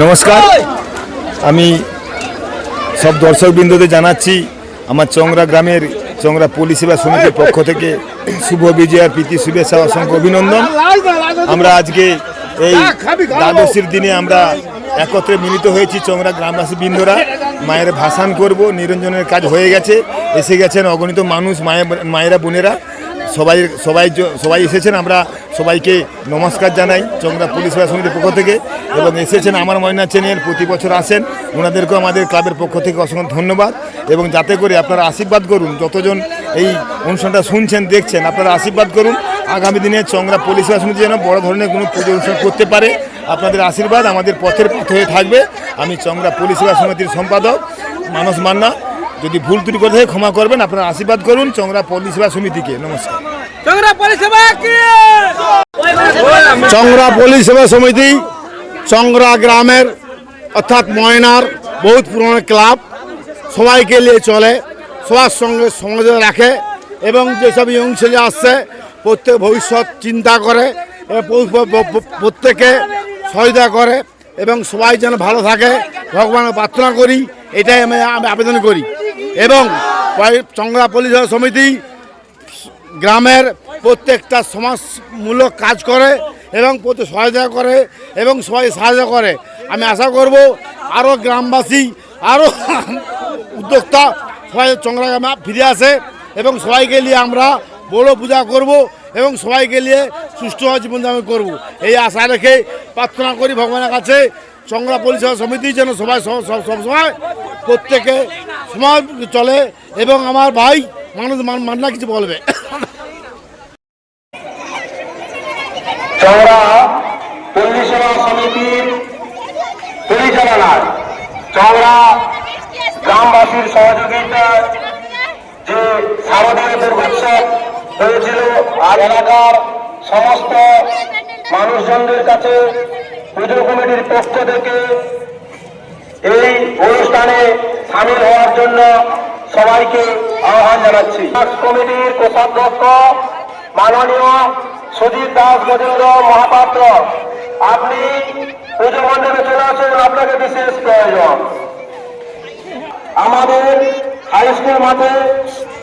নমস্কার। আমি সব দর্শকবৃন্দদের জানাচ্ছি, আমার চংরা গ্রামের চংরা পরিষেবা সমিতির পক্ষ থেকে শুভ বিজয়ার প্রীতি, শুভেচ্ছা, অসংখ্য অভিনন্দন। আমরা আজকে এই দ্বাদশীর দিনে আমরা একত্রে মিলিত হয়েছি চংরা গ্রামবাসী বৃন্দরা। মায়ের ভাসান করব, নিরঞ্জনের কাজ হয়ে গেছে, এসে গেছেন অগণিত মানুষ, মায়ের, মায়েরা বোনেরা। সবাই সবাই সবাই এসেছেন, আমরা সবাইকে নমস্কার জানাই চংরা পুলিশ সমিতির পক্ষ থেকে। এবং এসেছেন আমার ময়না চেনের প্রতি বছর আসেন। ওনাদেরকেও আমাদের ক্লাবের পক্ষ থেকে অসংখ্য ধন্যবাদ। এবং যাতে করে আপনারা আশীর্বাদ করুন, যতজন এই অনুষ্ঠানটা শুনছেন, দেখছেন, আপনারা আশীর্বাদ করুন। আগামী দিনে চংরা পুলিশ সমিতি যেন বড় ধরনের কোনো পুজো অনুষ্ঠান করতে পারে। আপনাদের আশীর্বাদ আমাদের পথের পথ হয়ে থাকবে। আমি চংরা পুলিশ সমিতির সম্পাদক মানস মান্না। যদি ভুল ত্রুটি করে থাকে ক্ষমা করবেন আপনারা আশীর্বাদ করুন। চংরা পুলিশ সেবা সমিতিকে নমস্কার। চংরা পরিষেবা চংরা পরিষেবা সমিতি চংরা গ্রামের অর্থাৎ ময়নার বহুত পুরনো ক্লাব সবাইকে নিয়ে চলে সবার সঙ্গে সমাজে রাখে এবং যেসব ইয়ং ছেলে আসছে প্রত্যেক ভবিষ্যৎ চিন্তা করে প্রত্যেকে সহায়তা করে এবং সবাই যেন ভালো থাকে ভগবানের প্রার্থনা করি এটাই আমি আমি আবেদন করি। এবং চংরা পরিষেবা সমিতি গ্রামের প্রত্যেকটা সমাজমূলক কাজ করে এবং প্রতি সহায়তা করে এবং সবাই সাহায্য করে। আমি আশা করব আরও গ্রামবাসী আরও উদ্যোক্তা সবাই চংরা গ্রামে ফিরে আসে এবং সবাইকে নিয়ে আমরা বড় পূজা করব এবং সবাইকে নিয়ে সুষ্ঠুভাবে জীবনযাপন করব। এই আশা রেখে প্রার্থনা করি ভগবানের কাছে। চংরা পরিষেবা সমিতি যেন সবাই সব- সব- সবসময় প্রত্যেকে সমাজ চলে এবং আমার ভাই মানুষ মান- মান্না কিছু বলবে। চওড়া পল্লী সেবা সমিতির গ্রামবাসীর সহযোগিতায় যে শারদীয় দুর্গোৎসব হয়েছিল আর এলাকার সমস্ত মানুষজনদের কাছে পুজো কমিটির পক্ষ থেকে এই অনুষ্ঠানে সামিল হওয়ার জন্য সবাইকে আহ্বান জানাচ্ছি। কমিটির কোষাধ্যক্ষ, মাননীয় সুজিত দাস গজেন্দ্র মহাপাত্র, আপনি পুজো মণ্ডপে চলে আসুন, আপনাকে বিশেষ প্রয়োজন। আমাদের হাই স্কুল মাঠে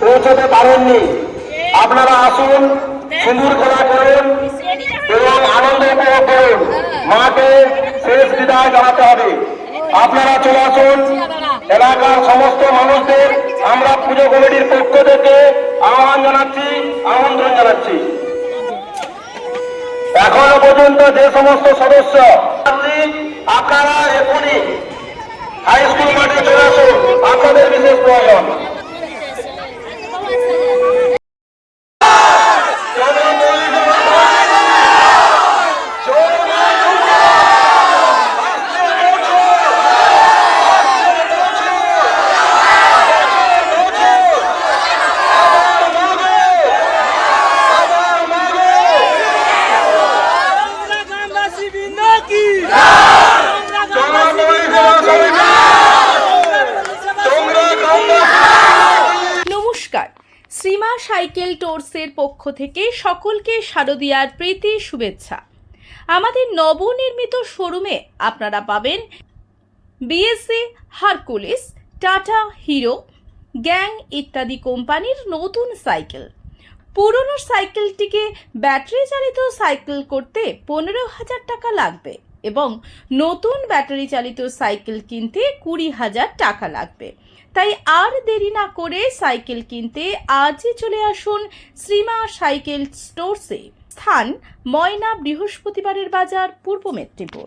পৌঁছতে পারেননি। আপনারা আসুন, সিঁদুর খেলা করুন, এবং আনন্দ উপভোগ করুন। মাকে শেষ বিদায় জানাতে হবে। আপনারা চলে আসুন। এলাকার সমস্ত মানুষদের আমরা পুজো কমিটির পক্ষ থেকে আহ্বান জানাচ্ছি, আমন্ত্রণ জানাচ্ছি। এখনও পর্যন্ত যে সমস্ত সদস্য আপনারা এখনই হাই স্কুল মাঠে চলে আসুন আপনাদের বিশেষ প্রয়োজন চংরা গ্রামবাসী বৃন্দ কি চংরা পরিষেবা সমিতি, চংরা গ্রামবাসী নমস্কার শ্রীমা সাইকেল টোর্সের পক্ষ থেকে সকলকে শারদীয়ার প্রীতি, শুভেচ্ছা। আমাদের নবনির্মিত শোরুমে আপনারা পাবেন বিএসসি হারকুলিস, টাটা হিরো, গ্যাং ইত্যাদি কোম্পানির নতুন সাইকেল। পুরনো সাইকেলটিকে ব্যাটারি চালিত সাইকেল করতে পনেরো হাজার টাকা লাগবে এবং নতুন ব্যাটারি চালিত সাইকেল কিনতে কুড়ি হাজার টাকা লাগবে। তাই আর দেরি না করে সাইকেল কিনতে আজই চলে আসুন শ্রীমা সাইকেল স্টোরসে। স্থান ময়না বৃহস্পতিবারের বাজার পূর্ব মেদিনীপুর।